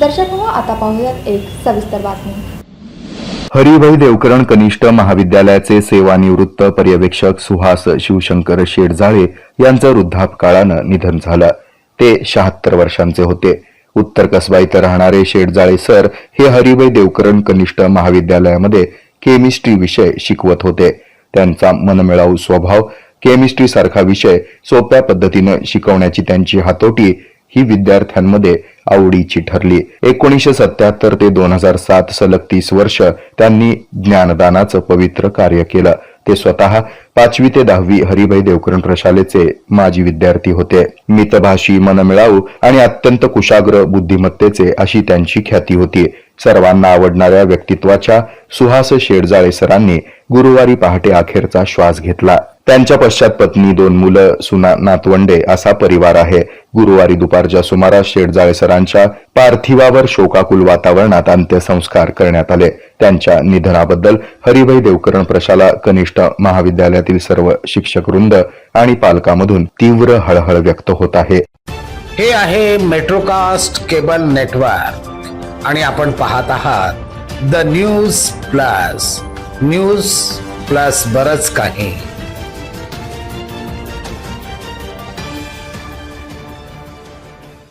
दर्शक हो आता पाहूयात एक सविस्तर बातमी. हरिभाई देवकरण कनिष्ठ महाविद्यालयाचे सेवानिवृत्त पर्यवेक्षक सुहास शिवशंकर शेडजाळे यांचं वृद्धापकाळानं निधन झालं. ते शहात्तर वर्षांचे होते. उत्तर कसबा इथं राहणारे शेडजाळे सर हे हरिभाई देवकरण कनिष्ठ महाविद्यालयामध्ये केमिस्ट्री विषय शिकवत होते. त्यांचा मनमिळावू स्वभाव केमिस्ट्री सारखा विषय सोप्या पद्धतीनं शिकवण्याची त्यांची हातोटी ही विद्यार्थ्यांमध्ये आवडीची ठरली. एकोणीसशे सत्याहत्तर ते दोन हजार सात सलग तीस वर्ष त्यांनी ज्ञानदानाचं पवित्र कार्य केलं. ते स्वतः पाचवी ते दहावी हरिभाई देवकरण प्रशालेचे माजी विद्यार्थी होते. मितभाषी मनमिळाऊ आणि अत्यंत कुशाग्र बुद्धिमत्तेचे अशी त्यांची ख्याती होती. सर्वांना आवडणाऱ्या व्यक्तित्वाच्या सुहास शेडजाळे सरांनी गुरुवारी पहाटे अखेरचा श्वास घेतला. त्यांच्या पश्चात पत्नी दोन मुलं सुना नातवंडे असा परिवार आहे. गुरुवारी दुपारच्या सुमारास शेटजाळे सरांच्या पार्थिवावर शोकाकुल वातावरणात अंत्यसंस्कार करण्यात आले. त्यांच्या निधनाबद्दल हरिभाई देवकरण प्रशाला कनिष्ठ महाविद्यालयातील सर्व शिक्षक वृंद आणि पालकामधून तीव्र हळहळ व्यक्त होत आहे. हे आहे मेट्रोकास्ट केबल नेटवर्क आणि आपण पाहत आहात the news plus news plus बरच काही.